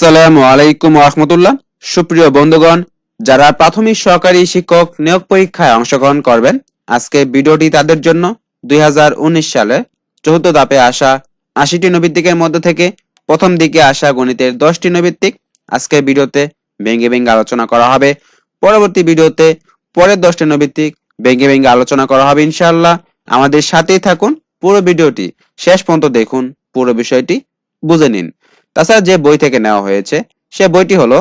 আসসালামু আলাইকুম রহমতুল্লাহ। সুপ্রিয় বন্ধুগণ, যারা প্রাথমিক সহকারী শিক্ষক নিয়োগ পরীক্ষায় অংশগ্রহণ করবেন, আজকে ভিডিওটি তাদের জন্য দুই হাজার উনিশ সালে চতুর্থ ধাপে আসা আশিটি নৈবিত্তিকের মধ্যে থেকে প্রথম দিকে আসা গণিতের দশটি নৈবিত্তিক আজকে ভিডিওতে ভেঙে ভেঙে আলোচনা করা হবে। পরবর্তী ভিডিওতে পরের দশটি নৈবিত্তিক ভেঙে ভেঙে আলোচনা করা হবে ইনশাল্লাহ আমাদের সাথেই থাকুন, পুরো ভিডিওটি শেষ পর্যন্ত দেখুন, পুরো বিষয়টি বুঝে নিন। তাছাড়া যে বই থেকে নেওয়া হয়েছে, সে বইটি হলো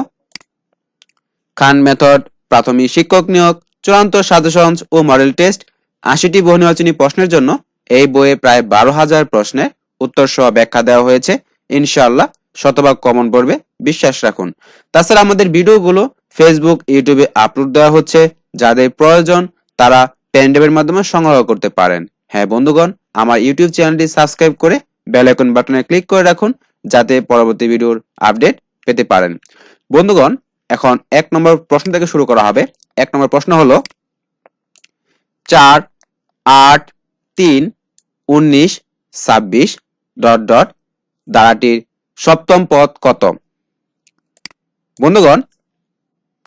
খান মেথড, প্রাথমিক শিক্ষক নিয়োগ, চূড়ান্ত সাজেশন ও মডেল টেস্ট, আশিটি বহু নির্বাচনী প্রশ্নের জন্য এই বইয়ে প্রায় বারো হাজার প্রশ্নের উত্তর সহ ব্যাখ্যা দেওয়া হয়েছে। ইনশাআল্লাহ শতভাগ কমন পড়বে, বিশ্বাস রাখুন। তাছাড়া আমাদের ভিডিওগুলো ফেসবুক ইউটিউবে আপলোড দেওয়া হচ্ছে। যাদের প্রয়োজন, তারা পেনড্রাইভের মাধ্যমে সংগ্রহ করতে পারেন। হ্যাঁ বন্ধুগণ, আমার ইউটিউব চ্যানেলটি সাবস্ক্রাইব করে বেল আইকন বাটনে ক্লিক করে রাখুন। যাতে পরবর্তী ভিডিওর আপডেট পেতে পারেন। বন্ধুগণ, এখন এক নম্বর প্রশ্ন থেকে শুরু করা হবে। এক নম্বর প্রশ্ন হলো, চার, আট, তিন, উনিশ, ছাব্বিশ, ডট ডট ধারাটির সপ্তম পদ কত? বন্ধুগণ,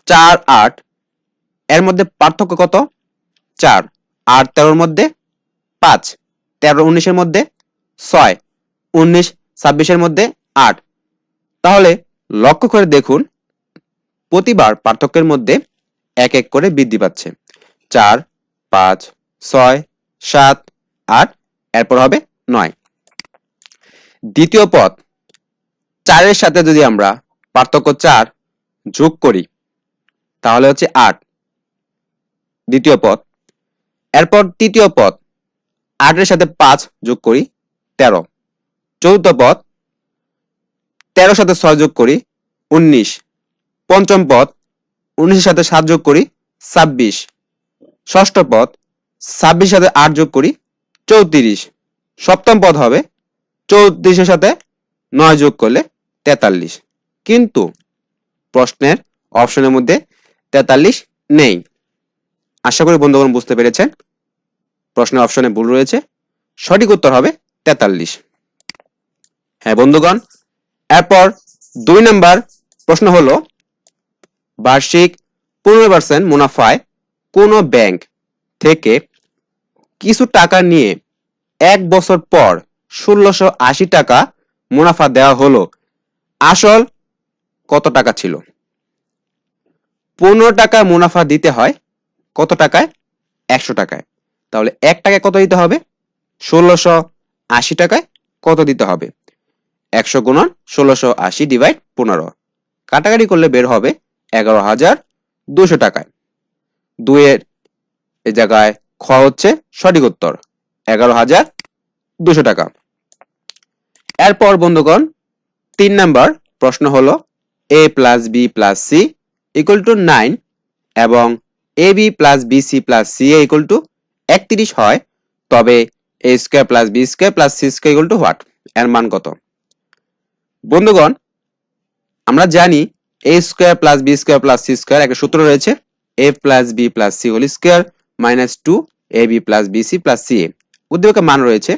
চার, আট, এর মধ্যে পার্থক্য কত? চার, আট তেরোর মধ্যে পাঁচ, তেরো উনিশের মধ্যে ছয়, উনিশ ছাব্বিশের মধ্যে আট। তাহলে লক্ষ্য করে দেখুন, প্রতিবার পার্থক্যের মধ্যে এক এক করে বৃদ্ধি পাচ্ছে। চার, পাঁচ, ছয়, সাত, আট, এরপর হবে নয়। দ্বিতীয় পদ, চারের সাথে যদি আমরা পার্থক্য চার যোগ করি, তাহলে হচ্ছে আট। দ্বিতীয় পদ, এরপর তৃতীয় পদ, আটের সাথে পাঁচ যোগ করি তেরো। চতুর্থ পদ, তেরোর সাথে ছয় যোগ করি, উনিশ। পঞ্চম পদ, উনিশের সাথে সাত যোগ করি, ছাব্বিশ। ষষ্ঠ পদ ছাব্বিশ সাথে আট যোগ করি, চৌত্রিশ। সপ্তম পদ হবে, চৌত্রিশের সাথে নয় যোগ করলে তেতাল্লিশ। কিন্তু প্রশ্নের অপশনের মধ্যে তেতাল্লিশ নেই। আশা করি বন্ধুগণ বুঝতে পেরেছেন, প্রশ্নের অপশনে ভুল রয়েছে, সঠিক উত্তর হবে তেতাল্লিশ। হ্যাঁ বন্ধুগণ, এরপর দুই নাম্বার প্রশ্ন হলো, বার্ষিক পনেরো পার্সেন্ট মুনাফায় কোনো ব্যাংক থেকে কিছু টাকা নিয়ে এক বছর পর ষোলোশো আশি টাকা মুনাফা দেওয়া হলো। আসল কত টাকা ছিল? পনেরো টাকা মুনাফা দিতে হয় কত টাকায়? একশো টাকায়। তাহলে এক টাকায় কত দিতে হবে? ষোলোশো আশি টাকায় কত দিতে হবে? একশো গুণন ষোলোশো আশি ডিভাইড পনেরো। কাটাকাটি করলে বের হবে এগারো হাজার দুশো টাকায়। দুইয়ের এ জায়গায় খ হচ্ছে সঠিক উত্তর, এগারো হাজার দুশো টাকা। এরপর বন্ধুগণ, তিন নাম্বার প্রশ্ন হলো A plus B plus C equal to nine এবং A B plus B C plus C A equal to একত্রিশ হয়, তবে A square plus B square plus C square equal to what এর মান কত? বন্ধুগণ, আমরা জানি A square plus B square plus C square একটা সূত্র রয়েছে। A plus B plus C whole square minus two A B plus B C plus C এ উদ্দীপকের মান রয়েছে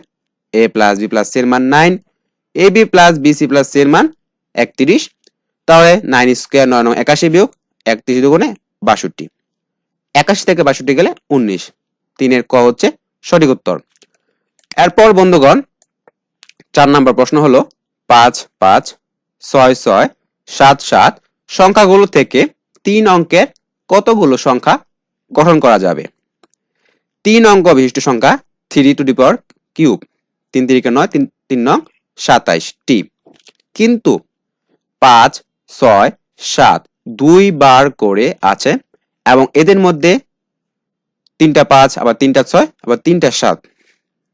A plus B plus C এর মান nine A B plus B C plus C এর মান একত্রিশ। তাহলে নাইন স্কোয়ার নয় নং একাশি বিয়োগ একত্রিশ দুগুণে বাষট্টি। একাশি থেকে বাষট্টি গেলে উনিশ। তিনের ক হচ্ছে সঠিক উত্তর। এরপর বন্ধুগণ, চার নম্বর প্রশ্ন হলো পাঁচ পাঁচ, ছয় ছয়, সাত সাত। সংখ্যাগুলো থেকে তিন অঙ্কের কতগুলো সংখ্যা গঠন করা যাবে? তিন অঙ্ক বিশিষ্ট সংখ্যা three to the power cube তিন তিরিকে নয়, তিন তিন নং সাতাইশ টি কিন্তু পাঁচ, ছয়, সাত দুই বার করে আছে এবং এদের মধ্যে তিনটা পাঁচ, আবার তিনটা ছয়, আবার তিনটা সাত।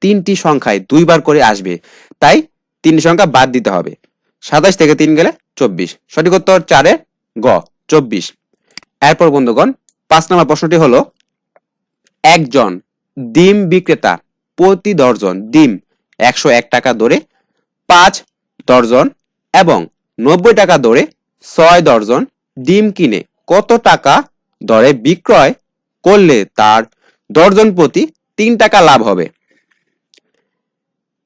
তিনটি সংখ্যায় দুইবার করে আসবে। তাই তিনটি সংখ্যা বাদ দিতে হবে। সাতাশ থেকে তিন গেলে চব্বিশ। সঠিক উত্তর চারের গ, চব্বিশ। এরপর বন্ধুগণ, পাঁচ নম্বর প্রশ্নটি হলো, একজন ডিম বিক্রেতা প্রতি দর্জন ডিম একশো এক টাকা দরে, পাঁচ দর্জন এবং নব্বই টাকা দরে ছয় দর্জন ডিম কিনে কত টাকা দরে বিক্রয় করলে তার দর্জন প্রতি তিন টাকা লাভ হবে?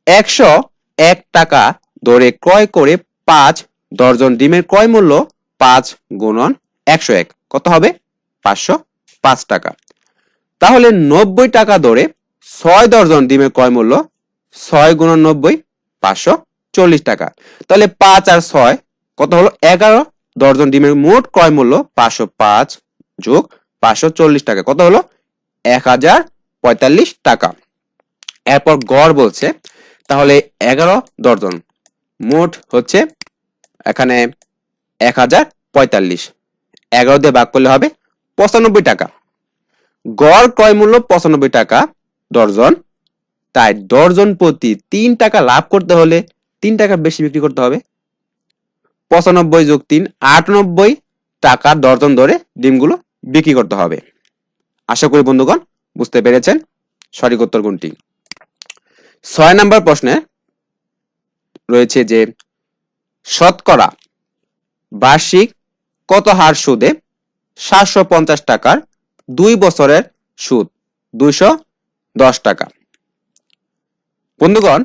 একশো এক টাকা দরে ক্রয় করে পাঁচ দর্জন ডিমের ক্রয় মূল্য পাঁচ গুণন একশো এক। কত হবে? পাঁচশো পাঁচ টাকা। তাহলে নব্বই টাকা দরে ছয় দর্জন ডিমের ক্রয় মূল্য ছয় গুণন নব্বই, পাঁচশো চল্লিশ টাকা। তাহলে পাঁচ আর ছয় কত হলো? এগারো। দর্জন ডিমের মোট ক্রয় মূল্য পাঁচশো পাঁচ যোগ পাঁচশো চল্লিশ টাকা। কত হলো? এক হাজার পঁয়তাল্লিশ টাকা। এরপর গড় বলছে তাহলে এগারো দর্জন। মোট হচ্ছে এখানে এক হাজার পঁয়তাল্লিশ। এগারো দিয়ে ভাগ করলে হবে পঁচানব্বই টাকা। গড় ক্রয় মূল্য পঁচানব্বই টাকা দর্জন। তাই দর্জন প্রতি তিন টাকা লাভ করতে হলে তিন টাকা বেশি বিক্রি করতে হবে। পঁচানব্বই যোগ তিন, আটানব্বই টাকা দর্জন ধরে ডিমগুলো বিক্রি করতে হবে। আশা করি বন্ধুগণ বুঝতে পেরেছেন। সঠিক উত্তর কোনটি? ছয় নম্বর প্রশ্নে রয়েছে যে, শতকরা বার্ষিক কত হার সুদে সাতশো পঞ্চাশ টাকার দুই বছরের সুদ? দুইশো দশ টাকা। বন্ধুগণ,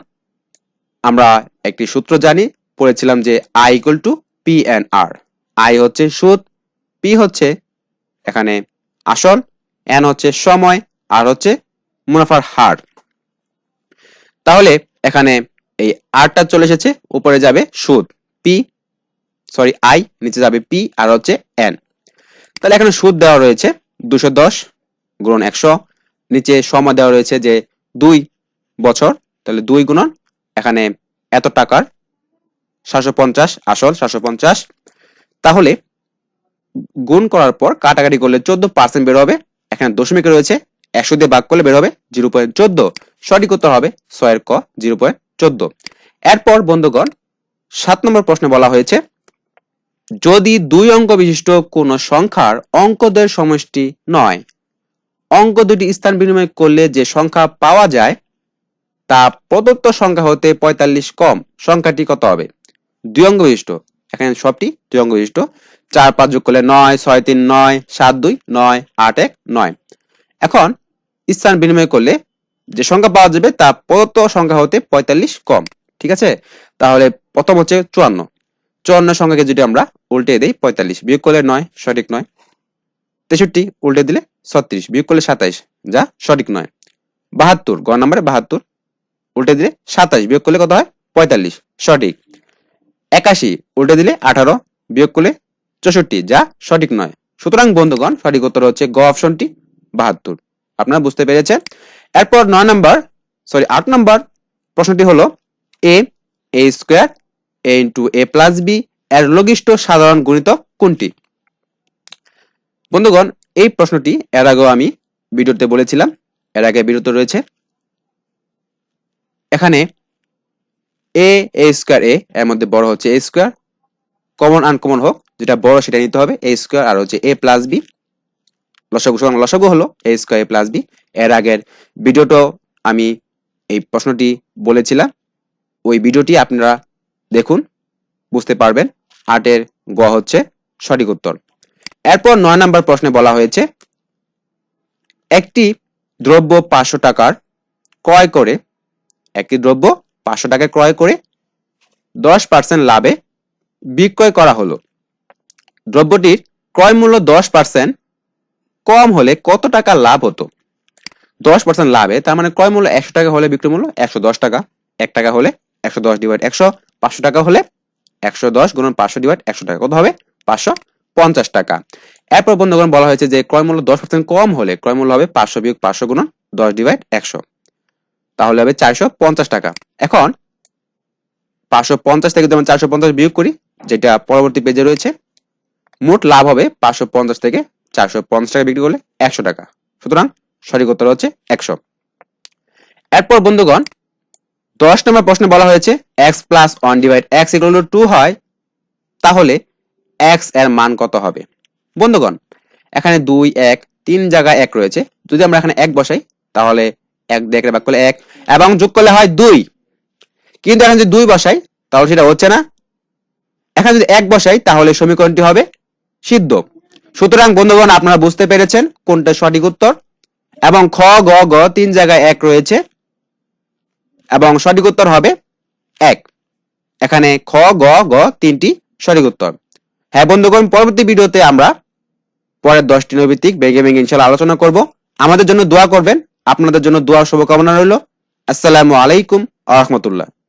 আমরা একটি সূত্র জানি, পড়েছিলাম যে I equal to P N R I হচ্ছে সুদ পি হচ্ছে এখানে আসল এন হচ্ছে সময় আর হচ্ছে মুনাফার হার। তাহলে এখানে এই আরটা চলে এসেছে, উপরে যাবে সুদ পি সরি আই নিচে যাবে পি আর হচ্ছে এন তাহলে এখানে সুদ দেওয়া রয়েছে দুশো দশ গুণন একশো, নিচে সময় দেওয়া রয়েছে যে দুই বছর, তাহলে দুই গুণন, এখানে এত টাকার, সাতশো পঞ্চাশ, আসল সাতশো পঞ্চাশ। তাহলে গুণ করার পর কাটাকাটি করলে চোদ্দ পার্সেন্ট বের হবে, এখানে দশমিক রয়েছে, একশো দিয়ে ভাগ করলে বের হবে জিরো পয়েন্ট চোদ্দ। সঠিক উত্তর হবে ছয়ের ক, জিরো পয়েন্ট চোদ্দ। এরপর বন্ধুগণ, সাত নম্বর প্রশ্নে বলা হয়েছে, যদি দুই অঙ্ক বিশিষ্ট কোন সংখ্যার অঙ্কদের সমষ্টি নয়, অঙ্ক দুটি স্থান বিনিময় করলে যে সংখ্যা পাওয়া যায়, তা প্রদত্ত সংখ্যা হতে পঁয়তাল্লিশ কম। সংখ্যাটি কত হবে? দুই অঙ্ক বিশিষ্ট। এখানে সবটি দুই অঙ্ক বিশিষ্ট। চার, পাঁচ যোগ করলে নয়, ছয়, তিন, নয়, সাত, দুই, নয়, আট, এক, নয়। এখন স্থান বিনিময় করলে যে সংখ্যা পাওয়া যাবে তা প্রদত্ত সংখ্যা হতে পঁয়তাল্লিশ কম, ঠিক আছে? তাহলে প্রথম হচ্ছে চুয়ান্ন। চুয়ান্ন সংখ্যাকে যদি আমরা উল্টে দিই, পঁয়তাল্লিশ, বিয়োগ করলে নয়, সঠিক নয়। তেষট্টি, উল্টে দিলে ছত্রিশ, বিয়োগ করলে সাতাইশ, যা সঠিক নয়। বাহাত্তর, গ নম্বরে বাহাত্তর, উল্টে দিলে সাতাইশ, বিয়োগ করলে কত হয়? পঁয়তাল্লিশ, সঠিক। একাশি, উল্টে দিলে আঠারো, বিয়োগ করলে চৌষট্টি, যা সঠিক নয়। সুতরাং বন্ধুগণ, সঠিক উত্তর হচ্ছে গ অপশনটি বাহাত্তর। আপনারা বুঝতে পেরেছেন? এরপর নয় নম্বর সরি আট নম্বর প্রশ্নটি হলো A A square A into A plus B এর লঘিষ্ঠ সাধারণ গুণিতক কোনটি? বন্ধুগণ, এই প্রশ্নটি এর আগেও আমি ভিডিওতে বলেছিলাম, এর আগে ভিডিওতে রয়েছে। এখানে এ এ স্কোয়ার এ এর মধ্যে বড় হচ্ছে এ স্কোয়ার কমন আনকমন হোক, যেটা বড় সেটা নিতে হবে এ স্কোয়ার আর হচ্ছে এ প্লাস বি লসাগু, সুতরাং লসাগু হলো এ স্কোয়ার প্লাস বি এর আগের ভিডিওটাও আমি এই প্রশ্নটি বলেছিলাম। ওই ভিডিওটি আপনারা দেখুন, বুঝতে পারবেন আটের গ হচ্ছে সঠিক উত্তর। এরপর নয় নম্বর প্রশ্নে বলা হয়েছে, একটি দ্রব্য পাঁচশো টাকার ক্রয় করে, একটি দ্রব্য পাঁচশো টাকায় ক্রয় করে দশ পার্সেন্ট লাভে বিক্রয় করা হলো। দ্রব্যটির ক্রয় মূল্য দশ পার্সেন্ট কম হলে কত টাকা লাভ হতো? দশ পার্সেন্ট লাভে, তার মানে ক্রয় মূল্য একশো টাকা হলে বিক্রয় মূল্য একশো দশ টাকা। এক টাকা হলে একশো দশ ডিভাইড একশো, পাঁচশো টাকা হলে একশো দশ গুণন পাঁচশো ডিভাইড একশো টাকা। কত হবে? পাঁচশো পঞ্চাশ টাকা। এরপর বন্ধুগণ বলা হয়েছে যে ক্রয় মূল্য দশ পার্সেন্ট কম হলে ক্রয় মূল্য হবে পাঁচশো বিয়োগ পাঁচশো গুণন দশ ডিভাইড একশো। তাহলে হবে চারশো পঞ্চাশ টাকা। এখন পাঁচশো পঞ্চাশ থেকে যেমন চারশো পঞ্চাশ বিয়োগ করি, যেটা পরবর্তী পেজে রয়েছে, মোট লাভ হবে পাঁচশো পঞ্চাশ থেকে চারশো পঞ্চাশ টাকা বিক্রি করলে একশো টাকা। সুতরাং সঠিক উত্তর হচ্ছে একশো। এরপর বন্ধুগণ, দশ নম্বর প্রশ্নে বলা হয়েছে X plus one divide X equal to two হয়, তাহলে এক্সের মান কত হবে? বন্ধুগণ, এখানে দুই, এক, তিন জায়গায় এক রয়েছে। যদি আমরা এখানে এক বসাই, তাহলে এক দিয়ে ভাগ করলে এক, এবং যোগ করলে হয় দুই। কিন্তু এখন যদি দুই বসাই, তাহলে সেটা হচ্ছে না। এখানে যদি এক বসাই, তাহলে সমীকরণটি হবে সিদ্ধ। সুতরাং, বন্ধুগণ, আপনারা বুঝতে পেরেছেন কোনটা সঠিক উত্তর এবং খ, গ গ, তিন জায়গায় এক রয়েছে এবং সঠিক উত্তর হবে এক। এখানে খ, গ গ, তিনটি সঠিক উত্তর। হ্যাঁ বন্ধুগণ, পরবর্তী ভিডিওতে আমরা পরের দশটি নৈবিত্তিক বেগে বেগে ইনশাল্লাহ আলোচনা করব। আমাদের জন্য দোয়া করবেন। আপনাদের জন্য দোয়া শুভকামনা রইল। আসসালামু আলাইকুম আ রহমতুল্লাহ।